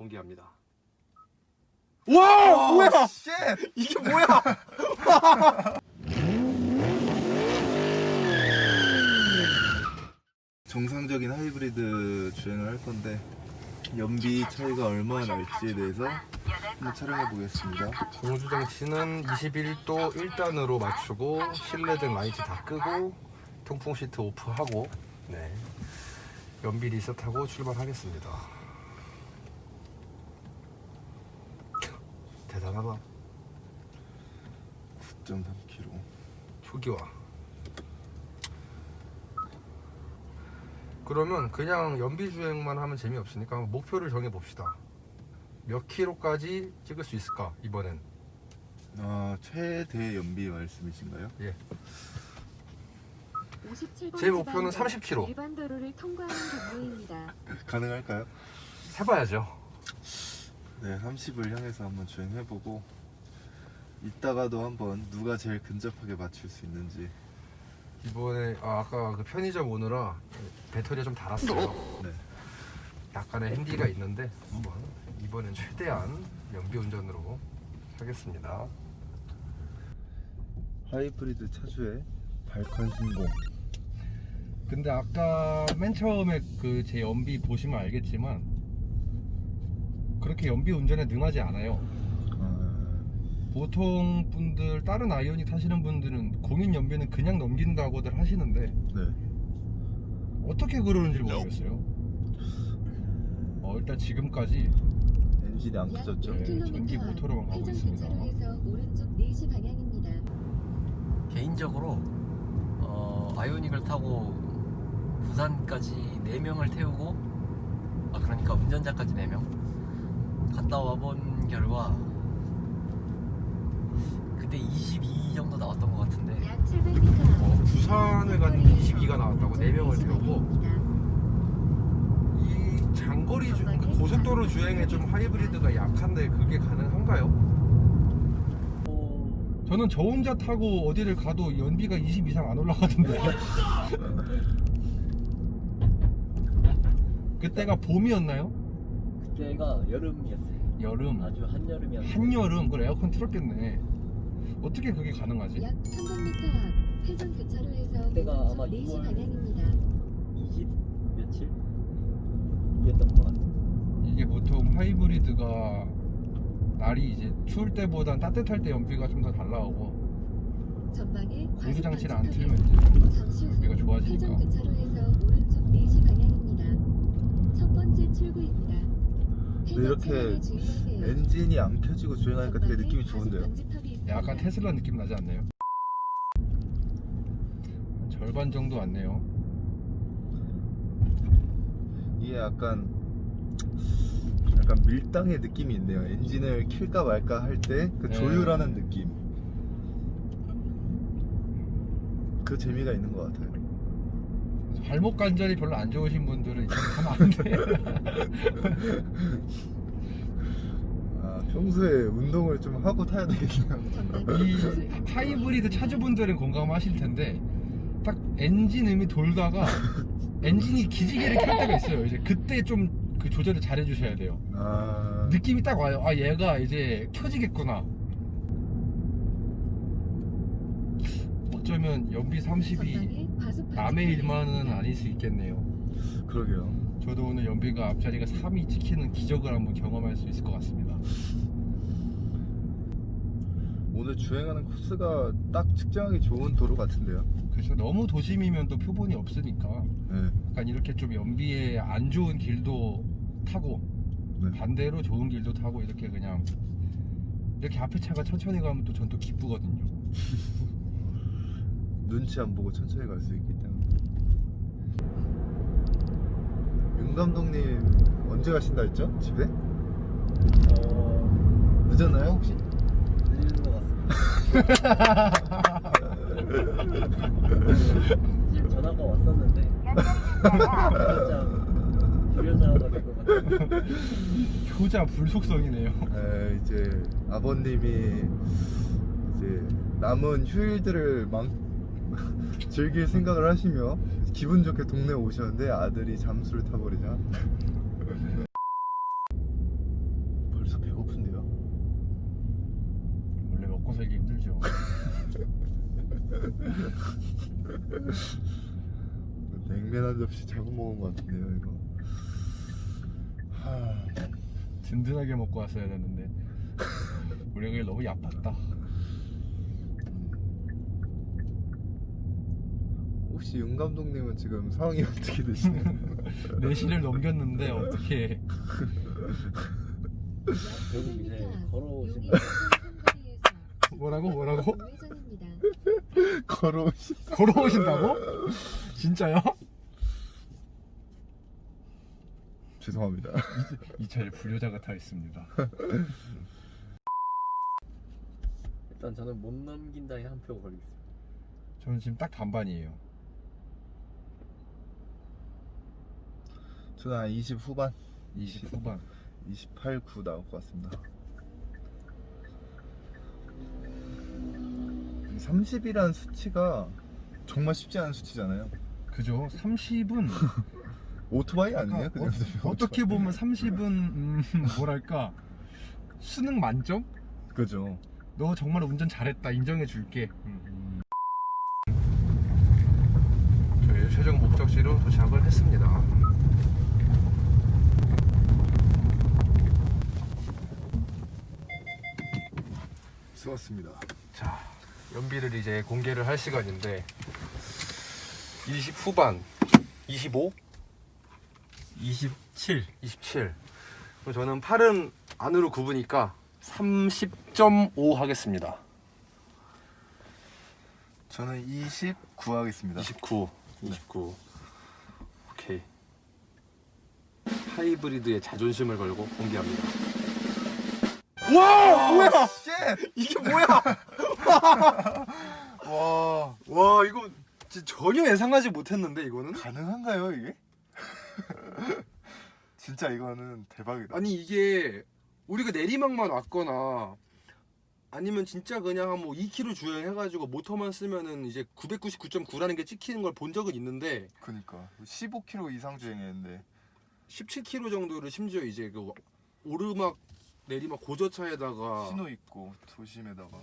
공개합니다. 와 뭐야? 쉣! 이게 뭐야? 정상적인 하이브리드 주행을 할 건데 연비 차이가 얼마나 날지에 대해서 한번 촬영해 보겠습니다. 공조 장치는 21도 1단으로 맞추고 실내등 라이트 다 끄고 통풍 시트 오프하고 네 연비 리셋하고 출발하겠습니다. 대단하다. 9.3km. 초기화. 그러면 그냥 연비 주행만 하면 재미없으니까 한번 목표를 정해 봅시다. 몇 킬로까지 찍을 수 있을까 이번엔? 아, 최대 연비 말씀이신가요? 예. 57번 제 목표는 30km. 일반 도로를 통과하는 경로입니다. 가능할까요? 해봐야죠. 네, 30을 향해서 한번 주행해보고 이따가도 한번 누가 제일 근접하게 맞출 수 있는지 이번에 아, 아까 그 편의점 오느라 배터리가 좀 닳았어요. 네. 약간의 핸디가 있는데 한번 이번엔 최대한 연비 운전으로 하겠습니다. 하이브리드 차주의 발컨 신공 근데 아까 맨 처음에 그 제 연비 보시면 알겠지만 그렇게 연비 운전에 능하지 않아요. 아, 보통 분들 다른 아이오닉 타시는 분들은 공인 연비는 그냥 넘긴다고들 하시는데 네. 어떻게 그러는지 모르겠어요. 어, 일단 지금까지 엔진이 안약 켜졌죠? 네, 1km 전기 앞 모터로만 가고 있습니다. 교차로에서 오른쪽 4시 방향입니다. 개인적으로 어, 아이오닉을 타고 부산까지 4명을 태우고 아 그러니까 운전자까지 4명 갔다 와본 결과 그때 22 정도 나왔던 것 같은데 약 700m 앞 어, 부산을 가는 22가 나왔다고 4명을 태우고 이 장거리 주, 그 고속도로 주행에 좀 하이브리드가 약한데 그게 가능한가요? 저는 저 혼자 타고 어디를 가도 연비가 20 이상 안 올라가던데. 그때가 봄이었나요? 그때가 여름이었어요 여름. 아주 한여름이었어요 한여름 그래 에어컨 틀었겠네. 어떻게 그게 가능하지? 약 300m 앞 회전 교차로에서 그때가 오른쪽 아마 4시 2월 방향입니다. 20 며칠? 이었던 것 같아요 이게 보통 하이브리드가 날이 이제 추울 때보단 따뜻할 때 연비가 좀 더 잘 나오고 전방에 공조 장치를 안 틀면 이제 잠시 후 연비가 좋아지니까. 회전 교차로에서 오른쪽 4시 방향입니다. 첫 번째 출구입니다. 근데 이렇게 엔진이 안 켜지고 주행하니까 되게 느낌이 좋은데요? 약간 테슬라 느낌 나지 않나요? 절반 정도 왔네요. 이게 약간 약간 밀당의 느낌이 있네요. 엔진을 킬까 말까 할 때그 네. 조율하는 느낌. 그 재미가 있는 것 같아요. 발목 관절이 별로 안 좋으신 분들은 이렇게 하면 안 돼. 아, 평소에 운동을 좀 하고 타야 되겠네요. 이 하이브리드 차주분들은 공감하실 텐데 딱 엔진 음이 돌다가 엔진이 기지개를 켤 때가 있어요. 이제 그때 좀 그 조절을 잘 해주셔야 돼요. 아, 느낌이 딱 와요. 아 얘가 이제 켜지겠구나. 어쩌면 연비 30이 남의 일만은 아닐 수 있겠네요. 그러게요. 저도 오늘 연비가 앞자리가 3이 찍히는 기적을 한번 경험할 수 있을 것 같습니다. 오늘 주행하는 코스가 딱 측정하기 좋은 도로 같은데요. 그래서 너무 도심이면 또 표본이 없으니까 네. 약간 이렇게 좀 연비에 안 좋은 길도 타고 네. 반대로 좋은 길도 타고 이렇게 그냥 이렇게 앞에 차가 천천히 가면 또 전 또 기쁘거든요. 눈치 안 보고 천천히 갈 수 있기 때문에. 윤 감독님 언제 가신다 했죠? 집에? 어... 늦었나요 혹시? 늦은 것 같습니다 지금 전화가 왔었는데 효자 불속성이네요. 네, 이제 아버님이 이제 남은 휴일들을 막 즐길 생각을 하시며 기분 좋게 동네 오셨는데 아들이 잠수를 타버리자. 벌써 배고픈데요? 원래 먹고 살기 힘들죠. 냉면 한 접시 자고 먹은 것 같은데요 이거? 하... 든든하게 먹고 왔어야 했는데. 우리 형이 너무 얕았다. 혹시 윤 감독님은 지금 상황이 어떻게 되시나요? 내신을 넘겼는데 어떻게 결국 이제 걸어오신. 상거리에서 뭐라고 뭐라고. 걸어오시 걸어오신다고? 진짜요? 죄송합니다 이 차에 불효자가 타 있습니다. 일단 저는 못 넘긴다에 한 표 걸리겠습니다. 저는 지금 딱 반반이에요. 저는 한20 후반 20 후반. 28, 9 나올 것 같습니다 30이라는 수치가 정말 쉽지 않은 수치잖아요 그죠? 30은 오토바이 아니에요? 그냥 어, 떻게 보면 30은 음, 뭐랄까 수능 만점? 그죠 너 정말 운전 잘했다 인정해 줄게. 저희 최종 목적지로 도착을 했습니다. 수고하셨습니다 자, 연비를 이제 공개를 할 시간인데 20 후반, 25, 27. 27. 그럼 저는 팔은 안으로 굽으니까 30.5 하겠습니다. 저는 29 하겠습니다 29, 29. 오케이. 하이브리드의 자존심을 걸고 공개합니다. 와, 뭐야? 쉣! 이게 뭐야? 와 와, 이거 진짜 전혀 예상하지 못했는데 이거는? 가능한가요 이게? 진짜 이거는 대박이다 아니 이게 우리가 내리막만 왔거나 아니면 진짜 그냥 한뭐 2km 주행해가지고 모터만 쓰면은 이제 999.9라는 게 찍히는 걸 본 적은 있는데 그니까 15km 이상 주행했는데 17km 정도를 심지어 이제 그 오르막 내리막 고저차에다가 신호 있고 도심에다가.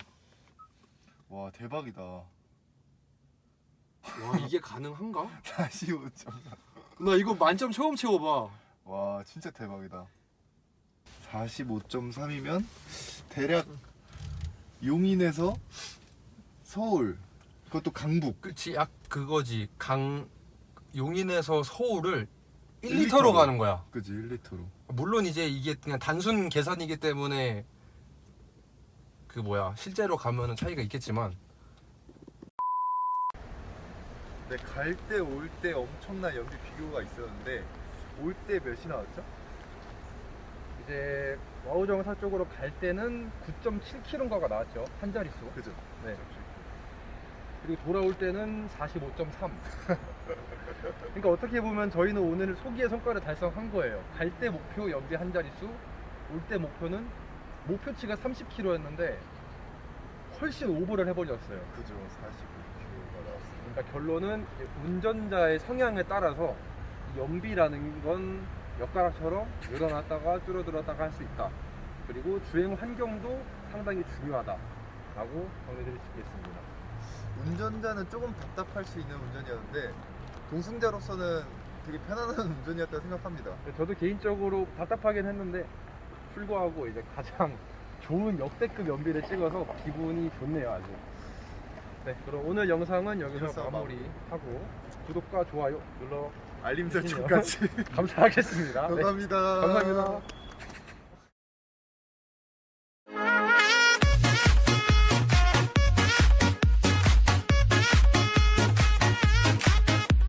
와 대박이다. 와 이게 가능한가? 45점 나 이거 만점 처음 채워봐. 와 진짜 대박이다. 45.3이면 대략 용인에서 서울 그것도 강북. 그치 약 그거지. 강 용인에서 서울을 1리터로 1리터로 가는 거야. 그지 1리터로 물론 이제 이게 그냥 단순 계산이기 때문에 그 뭐야 실제로 가면은 차이가 있겠지만 네, 갈때 올 때 엄청난 연비 비교가 있었는데 올 때 몇이 나왔죠? 이제 와우정사 쪽으로 갈 때는 9.7km가 나왔죠 한 자릿수. 그죠? 네. 그리고 돌아올 때는 45.3. 그러니까 어떻게 보면 저희는 오늘 소기의 성과를 달성한 거예요. 갈 때 목표 연비 한 자릿수, 올 때 목표는 목표치가 30km였는데 훨씬 오버를 해버렸어요. 그죠 45km가 나왔어요 그러니까 결론은 운전자의 성향에 따라서 이 연비라는 건 엿가락처럼 늘어났다가 줄어들었다가 할 수 있다. 그리고 주행 환경도 상당히 중요하다라고 정리드릴 수 있겠습니다. 운전자는 조금 답답할 수 있는 운전이었는데 동승자로서는 되게 편안한 운전이었다고 생각합니다 저도 개인적으로 답답하긴 했는데 출고하고 이제 가장 좋은 역대급 연비를 찍어서 기분이 좋네요 아주. 네, 그럼 오늘 영상은 여기서 여기서 마무리하고 구독과 좋아요 눌러 알림 설정까지 감사하겠습니다. 네, 감사합니다 감사합니다.